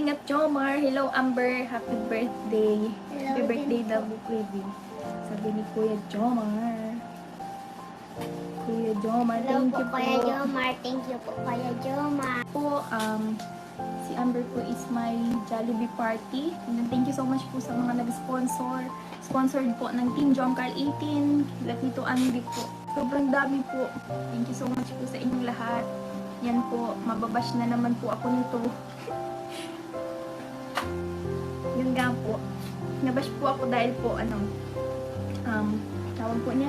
Hello Amber, happy birthday. Hello happy birthday daw po Baby. Sabi ni Kuya Jomar. Kuya Jomar, Hello thank po, you po. Kuya Jomar. Thank you po, Kuya Jomar. po, um, si Amber po is my Jollibee party. And then thank you so much po sa mga nag-sponsor. Sponsored po ng Team John Carl 18, kila Tito Andy po. Sobrang dami po. Thank you so much po sa inyong lahat. Yan po, mababash na naman po ako nito. Nabash po ako dahil po, ano, um, tawag po niya,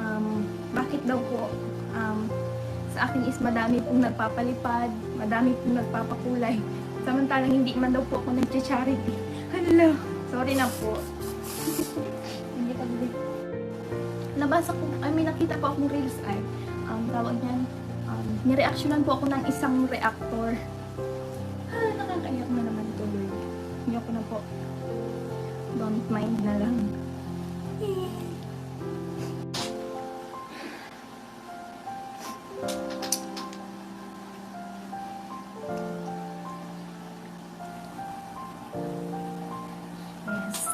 um, bakit daw po, um, sa akin is madami pong nagpapalipad, madami pong nagpapakulay. Samantalang hindi man daw po ako nag-charity. Hala, sorry na po. hindi ka bili. Nabasa ko, I mean, nakita po akong reels ay, um, tawag niyan, um, nireaksyonan po ako ng isang reactor. Don't mind na lang. Yes.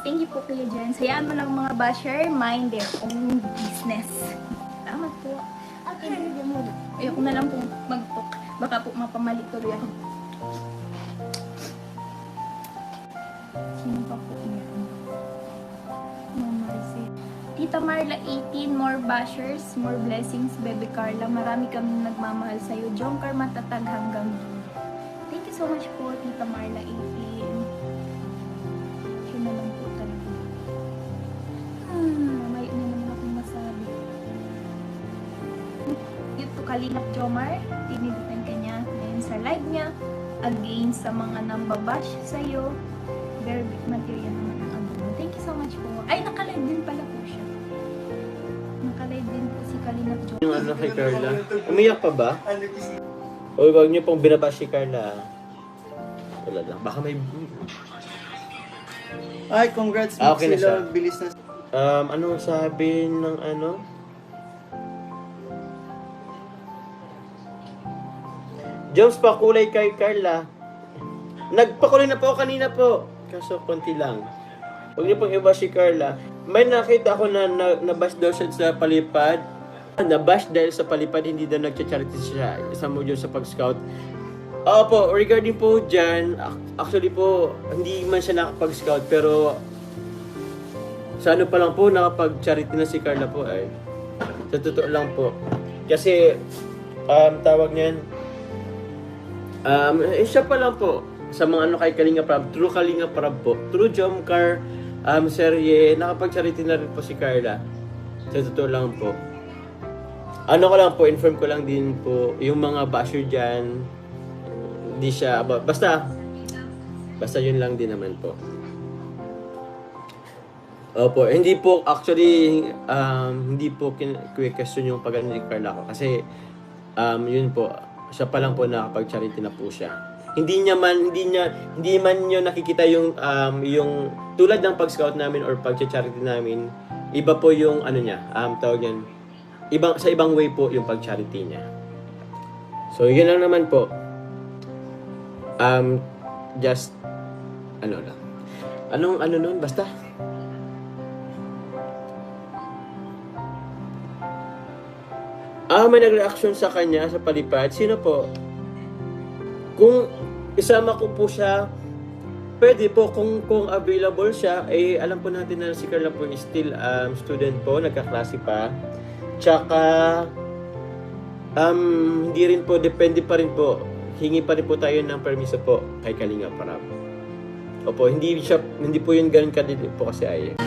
Thank you po Kuya Jen. Sayaan mo lang mga basher, mind their own business. Tama po. Okay. Ayoko na lang po mag-talk. Baka po mapamali tuloy ako. Sino pa po yan? Tita Marla 18, more bashers, more blessings, Bebe Carla. Marami kaming nagmamahal sa'yo. Jongkar matatag hanggang dulo. Thank you so much po, Tita Marla 18. Yun naman po talaga. Hmm, may na naman akong masabi. Dito Kalingap Jomar, tiniditan ka niya ngayon sa live niya against sa mga nambabash sa'yo. Very material naman ang abono. Thank you so much po. Ay, nakalive din pala po din po si Kalingap Jomar. Yung ano kay Carla. Umiyak pa ba? O wag niyo pong binabash si Carla. Wala lang. Baka may... Ay, congrats Ah, okay na sila. Bilis na. Um, ano sabi ng ano? Jones pa kulay kay Carla. Nagpakulay na po kanina po. Kaso konti lang. Huwag niyo pong iba si Carla. May nakita ako na, na daw siya sa palipad. Nabash dahil sa palipad, hindi daw nagcha-charity siya. Isa mo dyan sa pag-scout. Opo, regarding po dyan, ac- actually po, hindi man siya nakapag-scout, pero sa ano pa lang po, nakapag-charity na si Carla po ay. Sa totoo lang po. Kasi, um, tawag niyan, um, eh, siya pa lang po, sa mga ano kay Kalinga Prab, true Kalinga Prab po, true Jomcar um, serye, nakapag-charity na rin po si Carla. Sa totoo lang po. Ano ko lang po, inform ko lang din po, yung mga basher dyan, hindi siya, ba- basta, basta yun lang din naman po. Opo, hindi po actually um, hindi po kin- question yung pag ni Carla ko kasi um, yun po siya pa lang po nakapag-charity na po siya. Hindi niya man hindi niya hindi man niyo nakikita yung um, yung tulad ng pag-scout namin or pag-charity namin, iba po yung ano niya, um tawag yan. Ibang sa ibang way po yung pag-charity niya. So, yun lang naman po. Um just ano lang. Anong ano nun basta Ah, may nag-reaction sa kanya sa palipad. Sino po? Kung isama ko po siya, pwede po kung kung available siya, eh alam po natin na si Carla po is still um, student po, nagkaklase pa. Tsaka um, hindi rin po, depende pa rin po. Hingi pa rin po tayo ng permiso po kay Kalinga Parap. Opo, hindi siya, hindi po yun ganun kadili po kasi ay.